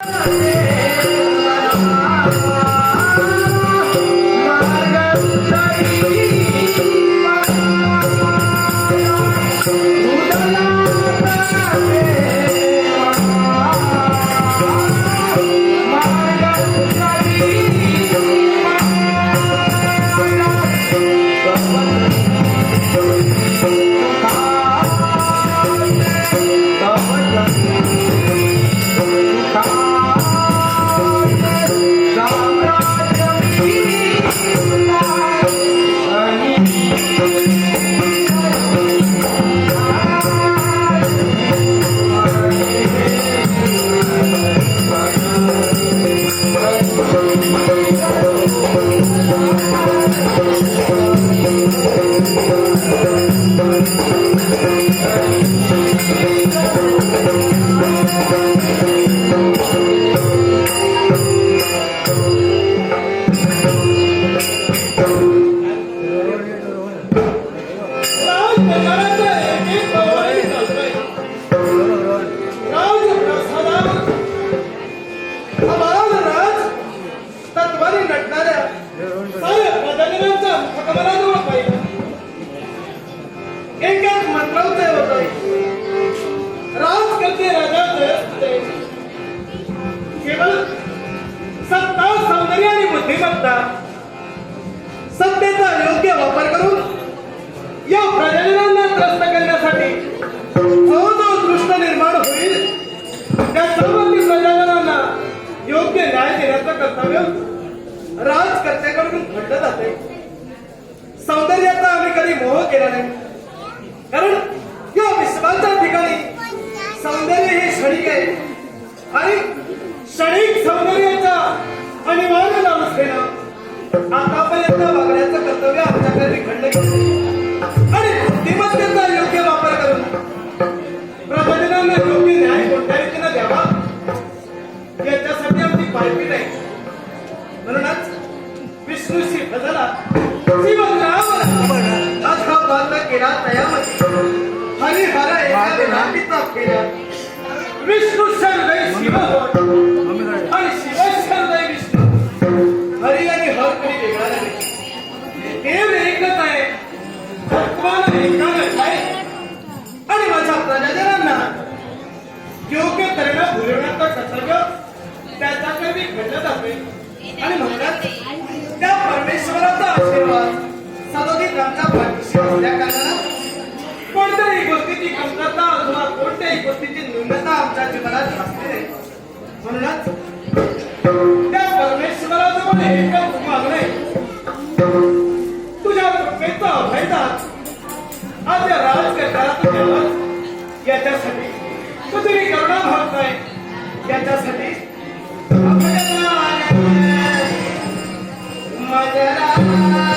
Música एक सर्वांनी प्रजाजनांना योग्य न्याय देण्याचं कर्तव्य राजकर्त्याकडून घडलं जाते. सौंदर्याचा आम्ही कधी मोह केला नाही. कारण या विश्वाच्या ठिकाणी सौंदर्य हे क्षणिक आहे. आणि क्षणिक सौंदर्याचा अनिवार्य माणूस घेणं आतापर्यंत वागण्याचं कर्तव्य आमच्याकडे घडलं गेलं याच्यासाठी आमची नाही. म्हणूनच विष्णूशी भजला बांध केला तयामध्ये. एका विष्णू शिव. आणि शिव विष्णू. हरी आणि हर कधी वेगळा नाही. देव एकच आहे. भगवान एकच आहे. आणि माझ्या प्रजाजनांना योग्य तऱ्हेनं भुलवण्याचा कर्तव्य त्याच्याकडे मी घडलं जाते आणि म्हणूनच त्या परमेश्वराचा आशीर्वाद सदोदित आमच्या पाठीशी असल्या कारणानं कोणत्याही गोष्टीची कमतरता अथवा कोणत्याही गोष्टीची न्यूनता आमच्या जीवनात नाही म्हणूनच त्या परमेश्वराजवळ एकच मागणे तुझ्या कृपेचा अभयदान आज या राजकर्त्याला तू द्यावास याच्यासाठी तुझी करुणा भागतोय. याच्यासाठी मदरा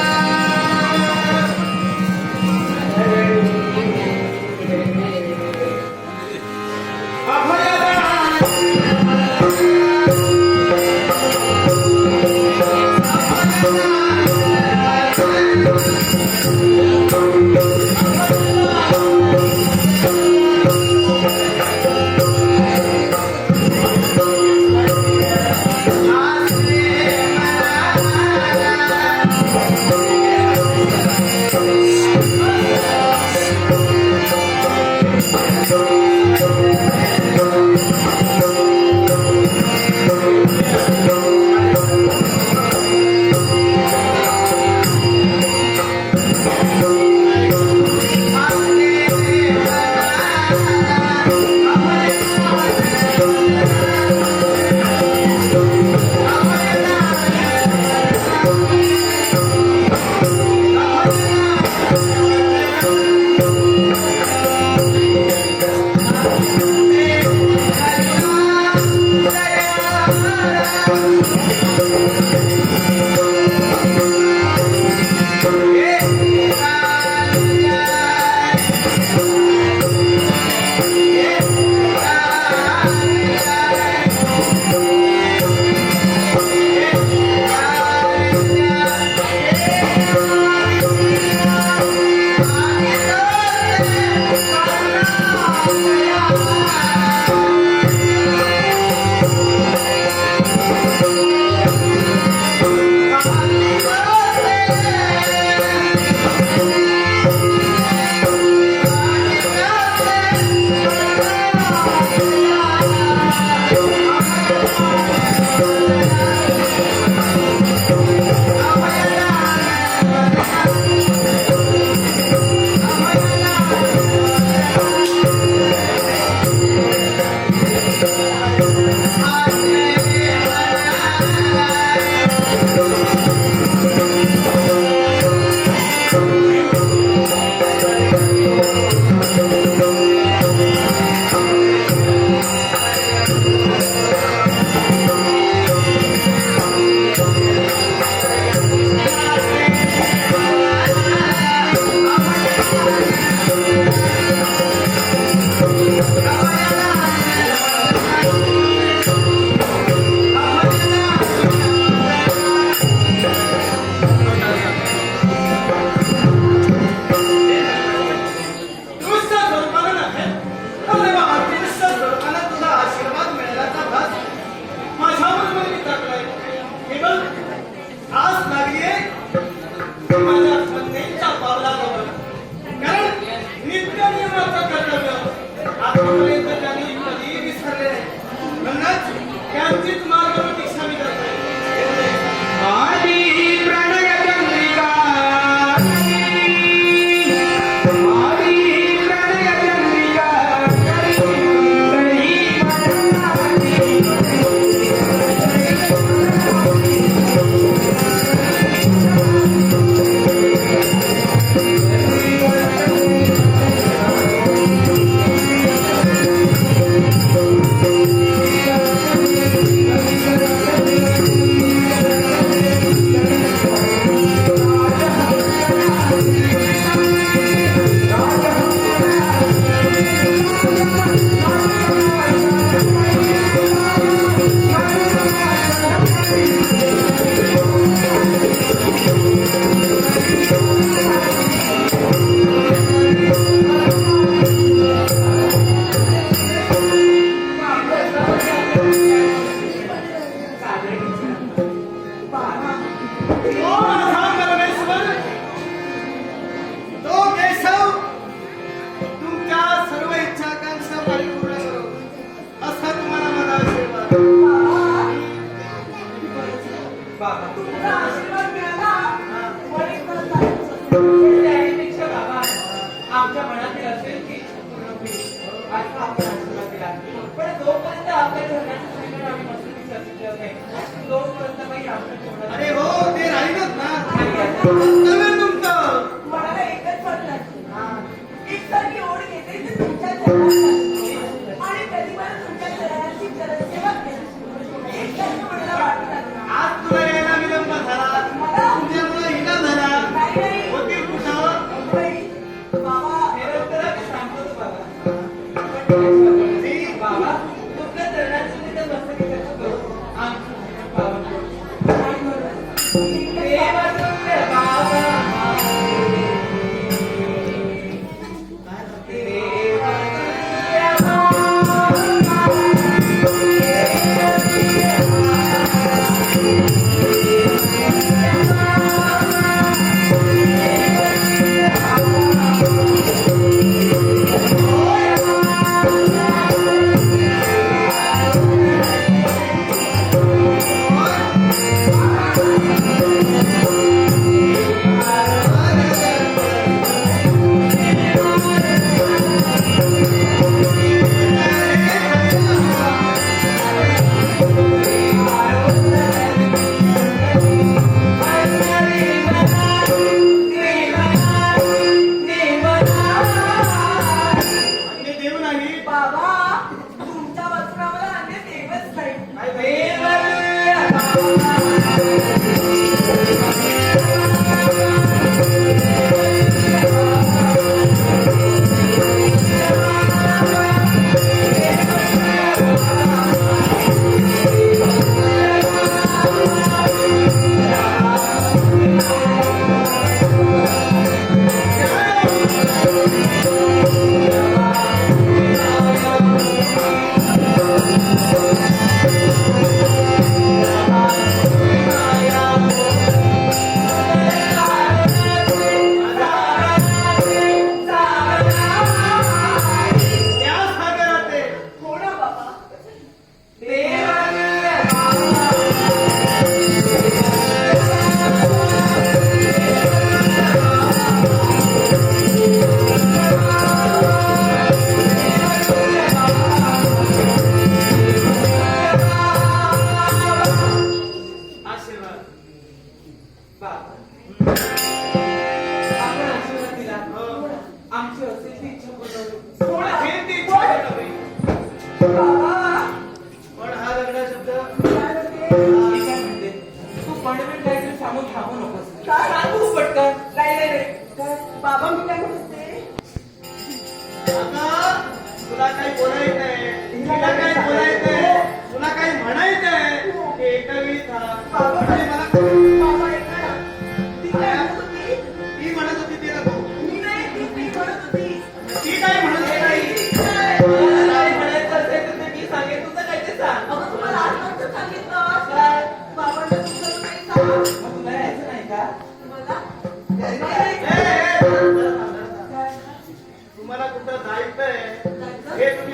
तुला काही बोलायचंय? तिला काही बोलायचंय? तुला काही म्हणायचंय? एकवीस मला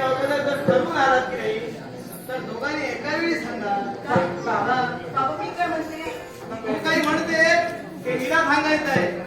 अगोदर आलात की नाही तर दोघांनी एका वेळी सांगा बाबा मी काय म्हणते? काही म्हणते ते तिला सांगायचं आहे.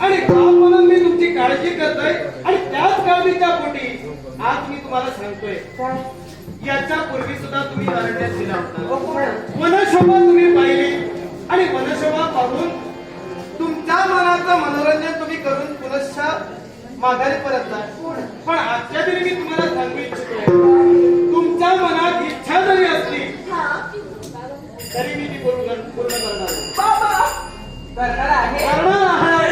आणि गाव म्हणून मी तुमची काळजी करतोय आणि त्याच काळजीच्या पोटी आज मी तुम्हाला सांगतोय. याच्या पूर्वी सुद्धा तुम्ही अरण्यात दिला होता. वनशोभा तुम्ही पाहिली आणि वनशोभा पाहून तुमच्या मनाचं मनोरंजन तुम्ही करून पुनशा माघारी परत पण आजच्या दिनी मी तुम्हाला सांगू इच्छितो तुमच्या मनात इच्छा जरी असली तरी मी ती पूर्ण पूर्ण करणार करणार आहे.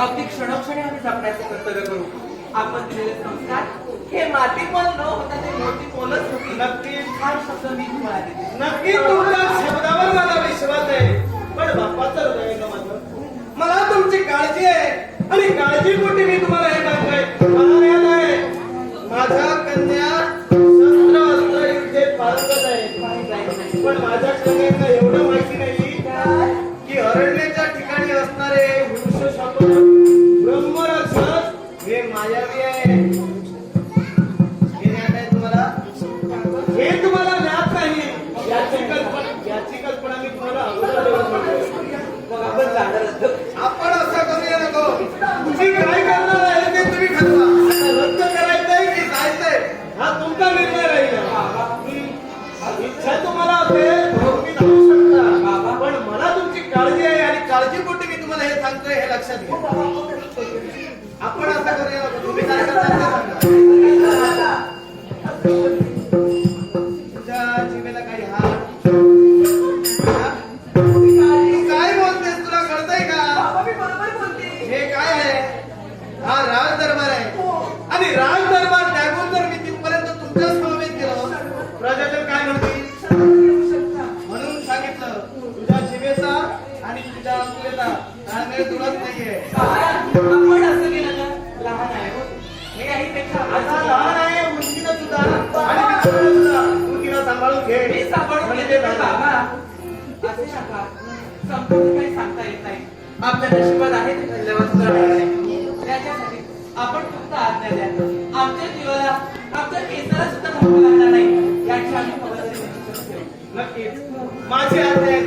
अगदी क्षणक्षणी आम्ही जपण्याचे कर्तव्य करू. आपण दिलेले संस्कार हे माती पण न मोठी पोलच होती. नक्की हा शब्द मी नक्की तुमच्या शब्दावर मला विश्वास आहे. पण बापाचं हृदय का माझं? मला तुमची काळजी आहे. आणि काळजी कुठे मी तुम्हाला पण माझ्या कन्यांना एवढं काळजीपोटी मी तुम्हाला हे सांगतोय हे लक्षात घ्या. आपण असं करूया तुम्ही काय करता असं लहान आहे उंचीनं सुद्धा आणि सुद्धा सांभाळून घे मी सांभाळून घेते बाबा असे नका संपूर्ण काही सांगता येत नाही आपल्या नशिबात आहे ते धन्यवाद सुद्धा त्याच्यासाठी आपण फक्त आज्ञा द्या आमच्या जीवाला आमच्या केसाला सुद्धा धोका लागणार नाही. याची आम्ही नक्कीच. माझी आज्ञा आहे